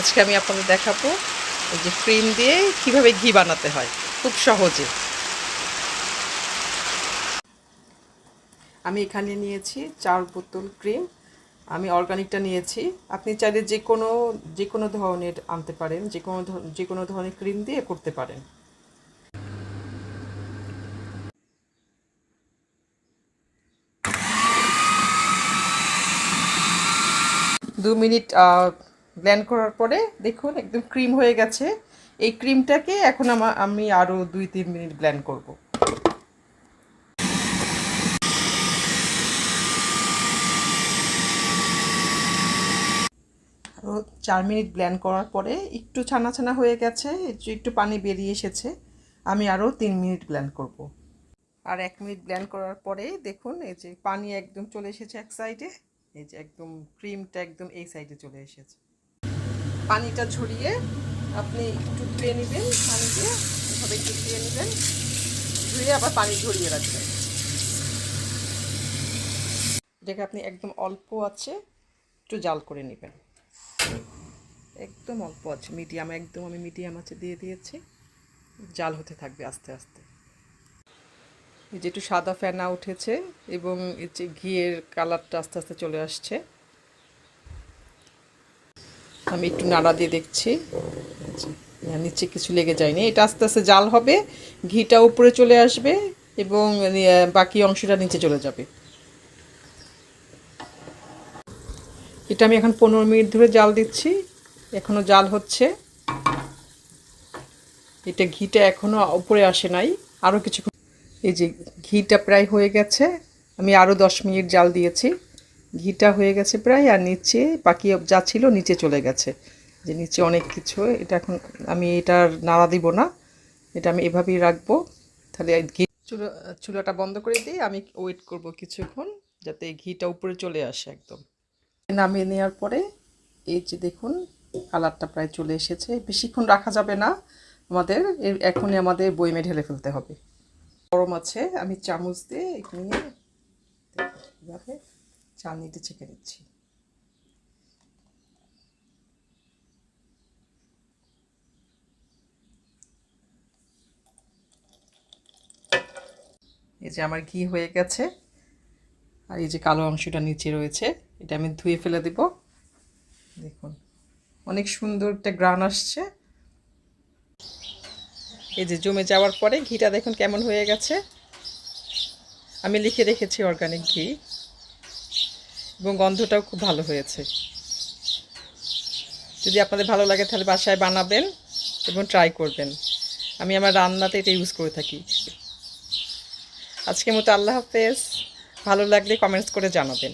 আজকে আমি আপনাদের দেখাবো এই যে ক্রিম দিয়ে কীভাবে ঘি বানাতে হয়, খুব সহজে। আমি এখানে নিয়েছি চার বোতল ক্রিম, আমি অর্গানিকটা নিয়েছি। আপনি চাইলে যে কোনো যে কোনো ধরনের আনতে পারেন, যে কোনো যে কোনো ধরনের ক্রিম দিয়ে করতে পারেন। দু মিনিট ব্লেন্ড করার পরে দেখুন একদম ক্রিম হয়ে গেছে। এই ক্রিমটাকে এখন আমা, আমি আরও দুই, তিন মিনিট ব্লেন্ড করব। আরও চার মিনিট ব্লেন্ড করার পরে একটু ছানা ছানা হয়ে গেছে, একটু পানি বেরিয়ে এসেছে। আমি আরও তিন মিনিট ব্লেন্ড করব। আর এক মিনিট ব্লেন্ড করার পরে দেখুন, এই যে পানি একদম চলে এসেছে এক সাইডে এই যে একদম ক্রিমটা একদম এই সাইডে চলে এসেছে। পানিটা ঝরিয়ে আপনি একটু ধুয়ে নেবেন, পানি দিয়ে এভাবে ধুয়ে নেবেন। ধুয়ে আবার পানি ঝরিয়ে রাখবেন। এটাকে আপনি একদম অল্প আছে, একটু জাল করে নেবেন। একদম অল্প আছে, মিডিয়াম, একদম আমি মিডিয়াম আছে দিয়ে দিয়েছি। জাল হতে থাকবে আস্তে আস্তে। এই যে একটু সাদা ফেনা উঠেছে এবং এই যে ঘিয়ের কালারটা আস্তে আস্তে চলে আসছে। আমি একটু নাড়া দিয়ে দেখছি। না, নিচে কিছু লেগে যায়নি। এটা আস্তে আস্তে জাল হবে ঘিটা উপরে চলে আসবে এবং বাকি অংশটা নিচে চলে যাবে। এটা আমি এখন পনেরো মিনিট ধরে জাল দিচ্ছি। এখনও জাল হচ্ছে। এটা ঘিটা এখনও উপরে আসে নাই। আরও কিছু এই যে ঘিটা প্রায় হয়ে গেছে। আমি আরও দশ মিনিট জাল দিয়েছি। ঘিটা হয়ে গেছে প্রায় আর নিচে বাকি যা ছিল নিচে চলে গেছে। যে নিচে অনেক কিছু, এটা এখন আমি এটার নাড়া দিব না, এটা আমি এভাবেই রাখব। তাহলে ঘি চুলো, চুলাটা বন্ধ করে দিই আমি ওয়েট করব কিছুক্ষণ, যাতে ঘিটা উপরে চলে আসে একদম। নামিয়ে নেওয়ার পরে, এই যে দেখুন কালারটা প্রায় চলে এসেছে। বেশিক্ষণ রাখা যাবে না আমাদের এখনই আমাদের বইমে ঢেলে ফেলতে হবে। গরম আছে, আমি চামচ দিয়ে এভাবে চালনিতে ছেঁকে দিচ্ছি। এই যে আমার ঘি হয়ে গেছে, আর এই যে কালো অংশটা নিচে রয়েছে, এটা আমি ধুয়ে ফেলে দেব। দেখুন, অনেক সুন্দর একটা গ্রান আসছে। এই যে জমে যাওয়ার পরে ঘিটা দেখুন কেমন হয়ে গেছে। আমি লিখে রেখেছি অর্গানিক ঘি। এবং গন্ধটাও খুব ভালো হয়েছে। যদি আপনাদের ভালো লাগে তাহলে বাসায় বানাবেন এবং ট্রাই করবেন। আমি আমার রান্নাতে এটা ইউজ করে থাকি। আজকে মতো আল্লাহ হাফেজ। ভালো লাগলে কমেন্টস করে জানাবেন।